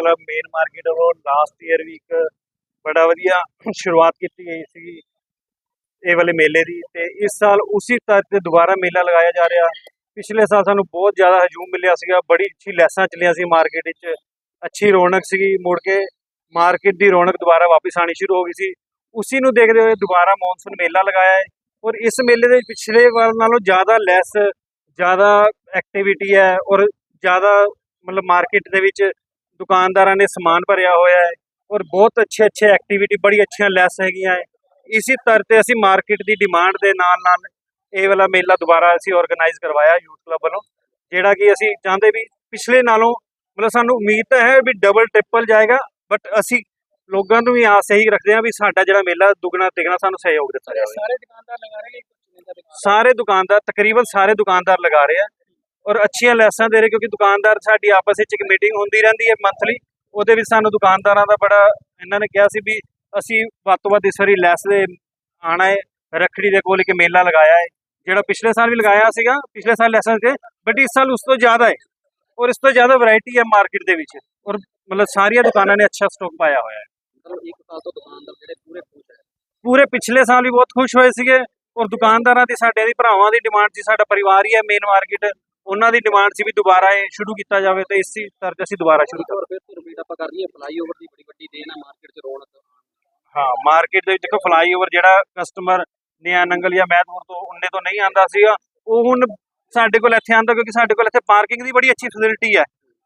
Club main market ਵੱਲੋਂ last year ਵੀ ਇੱਕ ਬੜਾ ਵਧੀਆ ਸ਼ੁਰੂਆਤ ਕੀਤੀ ਗਈ ਸੀ ਇਹ ਵਾਲੇ ਮੇਲੇ ਦੀ ਤੇ ਇਸ ਸਾਲ ਉਸੇ ਤਰ੍ਹਾਂ ਤੇ ਦੁਬਾਰਾ ਮੇਲਾ ਲਗਾਇਆ ਜਾ ਰਿਹਾ। ਪਿਛਲੇ ਸਾਲ ਸਾਨੂੰ ਬਹੁਤ ਜ਼ਿਆਦਾ ਹਜੂਮ ਮਿਲਿਆ ਸੀਗਾ, ਬੜੀ ਅੱਛੀ ਲੈਸਾਂ ਚੱਲੀਆਂ ਸੀ ਮਾਰਕੀਟ ਵਿੱਚ, ਅੱਛੀ ਰੌਣਕ ਸੀਗੀ, ਮੁੜ ਕੇ ਮਾਰਕੀਟ ਦੀ ਰੌਣਕ ਦੁਬਾਰਾ ਵਾਪਸ ਆਣੀ ਸ਼ੁਰੂ ਹੋ ਗਈ ਸੀ। ਉਸੇ ਨੂੰ ਦੇਖਦੇ ਹੋਏ ਦੁਬਾਰਾ ਮੌਨਸੂਨ ਮੇਲਾ ਲਗਾਇਆ ਹੈ ਔਰ ਇਸ ਮੇਲੇ ਦੇ ਪਿਛਲੇ ਵਾਰ ਨਾਲੋਂ ਜ਼ਿਆਦਾ ਲੈਸ, ਜ਼ਿਆਦਾ ਐਕਟੀਵਿਟੀ ਹੈ ਔਰ ਜ਼ਿਆਦਾ ਮਤਲਬ ਮਾਰਕੀਟ ਦੇ ਵਿੱਚ ਦੁਕਾਨਦਾਰਾਂ ਨੇ ਸਮਾਨ ਭਰਿਆ ਹੋਇਆ ਹੈ ਔਰ ਬਹੁਤ ਅੱਛੇ ਅੱਛੇ ਐਕਟੀਵਿਟੀ ਬੜੀ ਅੱਛੀਆਂ ਲੈਸ ਹੈਗੀਆਂ ਹੈ। ਇਸੇ ਤਰ੍ਹਾਂ ਤੇ ਅਸੀਂ ਮਾਰਕੀਟ ਦੀ ਡਿਮਾਂਡ ਦੇ ਨਾਲ ਨਾਲ ਇਹ ਵਾਲਾ ਮੇਲਾ ਦੁਬਾਰਾ ਅਸੀਂ ਆਰਗੇਨਾਈਜ਼ ਕਰਵਾਇਆ ਯੂਥ ਕਲੱਬ ਵੱਲੋਂ ਜਿਹੜਾ ਕਿ ਅਸੀਂ ਚਾਹੁੰਦੇ ਵੀ ਪਿਛਲੇ ਨਾਲੋਂ ਮਤਲਬ ਸਾਨੂੰ ਉਮੀਦ ਤਾਂ ਹੈ ਵੀ ਡਬਲ ਟ੍ਰਿਪਲ ਜਾਏਗਾ ਬਟ ਅਸੀਂ ਲੋਕਾਂ ਨੂੰ ਵੀ ਆਸ ਇਹੀ ਰੱਖਦੇ ਹਾਂ ਵੀ ਸਾਡਾ ਜਿਹੜਾ ਮੇਲਾ ਦੁੱਗਣਾ ਤਿਗਣਾ ਸਾਨੂੰ ਸਹਿਯੋਗ ਦਿੱਤਾ ਜਾਵੇ। ਸਾਰੇ ਦੁਕਾਨਦਾਰ ਲਗਾ ਰਹੇ ਨੇ ਸਾਰੇ ਦੁਕਾਨਦਾਰ ਤਕਰੀਬਨ ਸਾਰੇ ਦੁਕਾਨਦਾਰ ਲਗਾ ਰਹੇ ਆ। ਔਰ ਅੱਛੀਆਂ ਲੈਸਾਂ ਦੇ ਰਹੇ ਕਿਉਂਕਿ ਦੁਕਾਨਦਾਰ ਸਾਡੀ ਆਪਸ ਵਿੱਚ ਇੱਕ ਮੀਟਿੰਗ ਹੁੰਦੀ ਰਹਿੰਦੀ ਹੈ ਮੰਥਲੀ ਉਹਦੇ ਵਿੱਚ ਸਾਨੂੰ ਦੁਕਾਨਦਾਰਾਂ ਦਾ ਬੜਾ ਇਹਨਾਂ ਨੇ ਕਿਹਾ ਸੀ ਵੀ ਅਸੀਂ ਵੱਧ ਤੋਂ ਵੱਧ ਇਸ ਵਾਰੀ ਲੈਸ ਦੇ ਆਣਾ ਹੈ ਰੱਖੜੀ ਦੇ ਕੋਲ ਇੱਕ ਮੇਲਾ ਲਗਾਇਆ ਹੈ ਜਿਹੜਾ ਪਿਛਲੇ ਸਾਲ ਵੀ ਲਗਾਇਆ ਸੀਗਾ ਪਿਛਲੇ ਸਾਲ ਲੈਸਾਂ ਤੇ ਬਟ ਇਸ ਸਾਲ ਉਸ ਤੋਂ ਜ਼ਿਆਦਾ ਹੈ ਔਰ ਇਸ ਤੋਂ ਜ਼ਿਆਦਾ ਵੈਰਾਈਟੀ ਹੈ ਮਾਰਕੀਟ ਦੇ ਵਿੱਚ ਔਰ ਮਤਲਬ ਸਾਰੀਆਂ ਦੁਕਾਨਾਂ ਨੇ ਅੱਛਾ ਸਟਾਕ ਪਾਇਆ ਹੋਇਆ ਹੈ। ਮਤਲਬ ਇੱਕ ਸਾਲ ਤੋਂ ਦੁਕਾਨਦਾਰ ਜਿਹੜੇ ਪੂਰੇ ਖੁਸ਼ ਹੈ। ਪੂਰੇ ਪਿਛਲੇ ਸਾਲ ਵੀ ਬਹੁਤ ਖੁਸ਼ ਹੋਏ ਸੀਗੇ ਔਰ ਦੁਕਾਨਦਾਰਾਂ ਦੀ ਸਾਡੇ ਦੀ ਭਰਾਵਾਂ ਦੀ ਡਿਮਾਂਡ ਸੀ ਸਾਡਾ ਪਰਿਵਾਰ ਹੀ ਹੈ ਮੇਨ ਮਾਰਕੀਟ ਉਹਨਾਂ ਦੀ ਡਿਮਾਂਡ ਸੀ ਵੀ ਦੁਬਾਰਾ ਇਹ ਸ਼ੁਰੂ ਕੀਤਾ ਜਾਵੇ ਤੇ ਇਸੇ ਤਰ੍ਹਾਂ ਤੇ ਅਸੀਂ ਦੁਬਾਰਾ ਸ਼ੁਰੂ ਵਾਰ ਫਿਰ ਤੋਂ ਰਿਪੀਟ ਆਪਾਂ ਕਰ ਲਈਏ ਫਲਾਈਓਵਰ ਦੀ ਬੜੀ ਵੱਡੀ ਦੇਣ ਹੈ ਮਾਰਕੀਟ 'ਚ ਰੌਣਕ। ਹਾਂ ਮਾਰਕੀਟ ਦੇ ਵਿੱਚ ਦੇਖੋ ਫਲਾਈਓਵਰ ਜਿਹੜਾ ਕਸਟਮਰ ਨਿਆ ਨੰਗਲ ਜਾਂ ਮਹਿਦਪੁਰ ਤੋਂ ਉੰਨੇ ਤੋਂ ਨਹੀਂ ਆਂਦਾ ਸੀਗਾ ਉਹ ਹੁਣ ਸਾਡੇ ਕੋਲ ਇੱਥੇ ਆਂਦਾ ਕਿਉਂਕਿ ਸਾਡੇ ਕੋਲ ਇੱਥੇ ਪਾਰਕਿੰਗ ਦੀ ਬੜੀ ਅੱਛੀ ਫੈਸਿਲਿਟੀ ਹੈ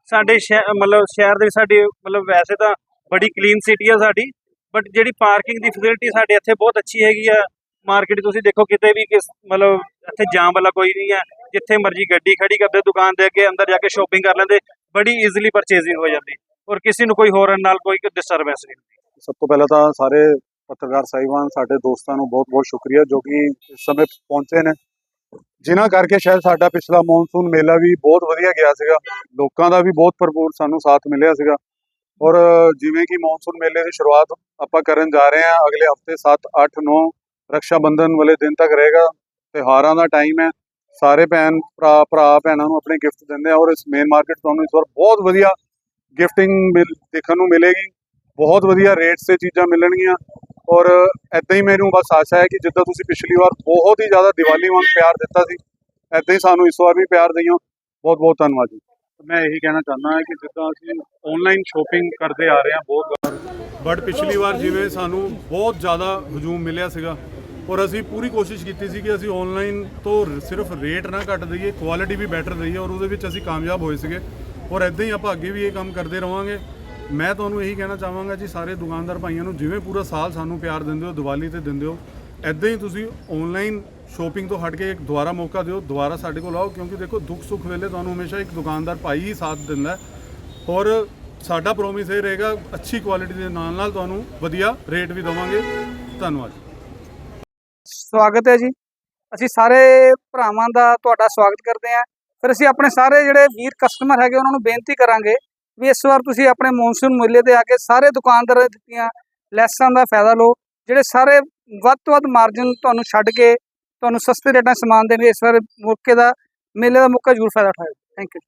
ਸਾਡੇ ਮਤਲਬ ਸ਼ਹਿਰ ਦੇ ਸਾਡੀ ਮਤਲਬ ਵੈਸੇ ਤਾਂ ਬੜੀ ਕਲੀਨ ਸਿਟੀ ਹੈ ਸਾਡੀ ਬਟ ਜਿਹੜੀ ਪਾਰਕਿੰਗ ਦੀ ਫੈਸਿਲਿਟੀ ਸਾਡੇ ਇੱਥੇ ਬਹੁਤ ਅੱਛੀ ਹੈਗੀ ਆ। ਮਾਰਕੀਟ ਤੁਸੀਂ ਦੇਖੋ ਕਿਤੇ ਵੀ ਕਿਸ ਮਤਲਬ ਇੱਥੇ ਜਾਮ ਵਾਲਾ ਕੋਈ ਨਹੀਂ ਹੈ, ਜਿੱਥੇ ਮਰਜ਼ੀ ਗੱਡੀ ਖੜੀ ਕਰਦੇ ਦੁਕਾਨ ਦੇ ਅੱਗੇ ਅੰਦਰ ਜਾ ਕੇ ਸ਼ੋਪਿੰਗ ਕਰ ਲੈਂਦੇ, ਬੜੀ ਈਜ਼ੀਲੀ ਪਰਚੇਜ਼ਿੰਗ ਹੋ ਜਾਂਦੀ। ਔਰ ਕਿਸੇ ਨੂੰ ਕੋਈ ਹੋਰ ਨਾਲ ਕੋਈ ਡਿਸਟਰਬੈਂਸ ਨਹੀਂ ਸਭ ਤੋਂ ਪਹਿਲਾਂ ਤਾਂ ਸਾਰੇ ਪੱਤਰਕਾਰ ਸਾਹਿਬਾਨ, ਸਾਡੇ ਦੋਸਤਾਂ ਨੂੰ ਬਹੁਤ-ਬਹੁਤ ਸ਼ੁਕਰੀਆ, ਜੋ ਕਿ ਇਸ ਸਮੇਂ ਪਹੁੰਚੇ ਨੇ। ਜਿਨ੍ਹਾਂ ਕਰਕੇ ਸ਼ਾਇਦ ਸਾਡਾ ਪਿਛਲਾ ਮੌਨਸੂਨ ਮੇਲਾ ਵੀ ਬਹੁਤ ਵਧੀਆ ਗਿਆ ਸੀਗਾ। ਲੋਕਾਂ ਦਾ ਵੀ ਬਹੁਤ ਭਰਪੂਰ ਸਾਨੂੰ ਸਾਥ ਮਿਲਿਆ ਸੀਗਾ। ਔਰ ਜਿਵੇਂ ਕਿ ਮੌਨਸੂਨ ਮੇਲੇ ਦੀ ਸ਼ੁਰੂਆਤ ਆਪਾਂ ਕਰਨ ਜਾ ਰਹੇ ਹਾਂ ਅਗਲੇ ਹਫ਼ਤੇ 7 8 9 ਰੱਖਿਆ ਬੰਧਨ ਵਾਲੇ ਦਿਨ ਤੱਕ ਰਹੇਗਾ ਤਿਉਹਾਰਾਂ ਦਾ ਟਾਈਮ ਹੈ। ਸਾਰੇ ਭੈਣ ਭਰਾ ਭਰਾ ਭੈਣਾਂ ਨੂੰ ਆਪਣੇ ਗਿਫਟ ਦਿੰਦੇ ਆ ਔਰ ਇਸ ਮੇਨ ਮਾਰਕੀਟ ਤੁਹਾਨੂੰ ਇਸ ਵਾਰ ਬਹੁਤ ਵਧੀਆ ਗਿਫਟਿੰਗ ਮਿਲ, ਦੇਖਣ ਨੂੰ ਮਿਲੇਗੀ। ਬਹੁਤ ਵਧੀਆ ਰੇਟਸ ਤੇ ਚੀਜ਼ਾਂ ਮਿਲਣਗੀਆਂ ਔਰ ਐਦਾਂ ਹੀ ਮੈਨੂੰ ਬਸ ਆਸ਼ਾ ਹੈ ਕਿ ਜਿੱਦਾਂ ਤੁਸੀਂ ਪਿਛਲੀ ਵਾਰ ਬਹੁਤ ਹੀ ਜ਼ਿਆਦਾ ਦੀਵਾਲੀ ਵਾਂਗ ਪਿਆਰ ਦਿੱਤਾ ਸੀ ਐਦਾਂ ਹੀ ਸਾਨੂੰ ਇਸ ਵਾਰ ਵੀ ਪਿਆਰ ਦਈਓ। ਬਹੁਤ ਬਹੁਤ ਧੰਨਵਾਦ ਜੀ। ਮੈਂ ਇਹੀ ਕਹਿਣਾ ਚਾਹੁੰਦਾ ਹਾਂ ਕਿ ਜਿੱਦਾਂ ਅਸੀਂ ਆਨਲਾਈਨ ਸ਼ੋਪਿੰਗ ਕਰਦੇ ਆ ਰਹੇ ਹਾਂ ਬਹੁਤ ਬਟ ਪਿਛਲੀ ਵਾਰ ਜਿਵੇਂ ਸਾਨੂੰ ਬਹੁਤ ਜ਼ਿਆਦਾ ਹਜੂਮ ਮਿਲਿਆ ਸੀਗਾ ਔਰ ਅਸੀਂ ਪੂਰੀ ਕੋਸ਼ਿਸ਼ ਕੀਤੀ ਸੀ ਕਿ ਅਸੀਂ ਆਨਲਾਈਨ ਤੋਂ ਸਿਰਫ ਰੇਟ ਨਾ ਘੱਟ ਦਈਏ ਕੁਆਲਿਟੀ ਵੀ ਬੈਟਰ ਦਈਏ ਔਰ ਉਹਦੇ ਵਿੱਚ ਅਸੀਂ ਕਾਮਯਾਬ ਹੋਏ ਸੀਗੇ। ਔਰ ਐਦਾਂ ਹੀ ਆਪਾਂ ਅੱਗੇ ਵੀ ਇਹ ਕੰਮ ਕਰਦੇ ਰਵਾਂਗੇ। ਮੈਂ ਤੁਹਾਨੂੰ ਇਹੀ ਕਹਿਣਾ ਚਾਹਾਂਗਾ ਜੀ, ਸਾਰੇ ਦੁਕਾਨਦਾਰ ਭਾਈਆਂ ਨੂੰ ਜਿਵੇਂ ਪੂਰਾ ਸਾਲ ਸਾਨੂੰ ਪਿਆਰ ਦਿੰਦੇ ਹੋ, ਦੀਵਾਲੀ ਤੇ ਦਿੰਦੇ ਹੋ ਐਦਾਂ ਹੀ ਤੁਸੀਂ ਆਨਲਾਈਨ ਸ਼ੋਪਿੰਗ ਤੋਂ ਹਟ ਕੇ ਇੱਕ ਦੁਬਾਰਾ ਮੌਕਾ ਦਿਓ, ਦੁਬਾਰਾ ਸਾਡੇ ਕੋਲ ਆਓ, ਕਿਉਂਕਿ ਦੇਖੋ ਦੁੱਖ ਸੁੱਖ ਵੇਲੇ ਤੁਹਾਨੂੰ ਹਮੇਸ਼ਾ ਇੱਕ ਦੁਕਾਨਦਾਰ ਭਾਈ ਹੀ ਸਾਥ ਦਿੰਦਾ ਔਰ ਸਾਡਾ ਪ੍ਰੋਮਿਸ ਇਹ ਰਹੇਗਾ, ਅੱਛੀ ਕੁਆਲਿਟੀ ਦੇ ਨਾਲ ਨਾਲ ਤੁਹਾਨੂੰ ਵਧੀਆ ਰੇਟ ਵੀ ਦੇਵਾਂਗੇ। ਧੰਨਵਾਦ। ਸਵਾਗਤ ਹੈ ਜੀ। ਅਸੀਂ ਸਾਰੇ ਭਰਾਵਾਂ ਦਾ ਤੁਹਾਡਾ ਸਵਾਗਤ ਕਰਦੇ ਹਾਂ। ਫਿਰ ਅਸੀਂ ਆਪਣੇ ਸਾਰੇ ਜਿਹੜੇ ਵੀਰ ਕਸਟਮਰ ਹੈਗੇ, ਉਹਨਾਂ ਨੂੰ ਬੇਨਤੀ ਕਰਾਂਗੇ ਵੀ ਇਸ ਵਾਰ ਤੁਸੀਂ ਆਪਣੇ ਮੌਨਸੂਨ ਮੁੱਲੇ ਤੇ ਆ ਕੇ ਸਾਰੇ ਦੁਕਾਨਦਾਰਾਂ ਦਿੱਤੀਆਂ ਲੈਸਾਂ ਦਾ ਫਾਇਦਾ ਲਓ, ਜਿਹੜੇ ਸਾਰੇ ਵੱਧ ਤੋਂ ਵੱਧ ਮਾਰਜਨ ਤੁਹਾਨੂੰ ਛੱਡ ਕੇ ਤੁਹਾਨੂੰ ਸਸਤੇ ਰੇਟਾਂ 'ਚ ਸਮਾਨ ਦੇਣਗੇ, ਇਸ ਵਾਰ ਮੌਕੇ ਦਾ, ਮੇਲੇ ਦਾ ਮੌਕਾ ਜ਼ਰੂਰ ਫਾਇਦਾ ਉਠਾਓ ਥੈਂਕ ਯੂ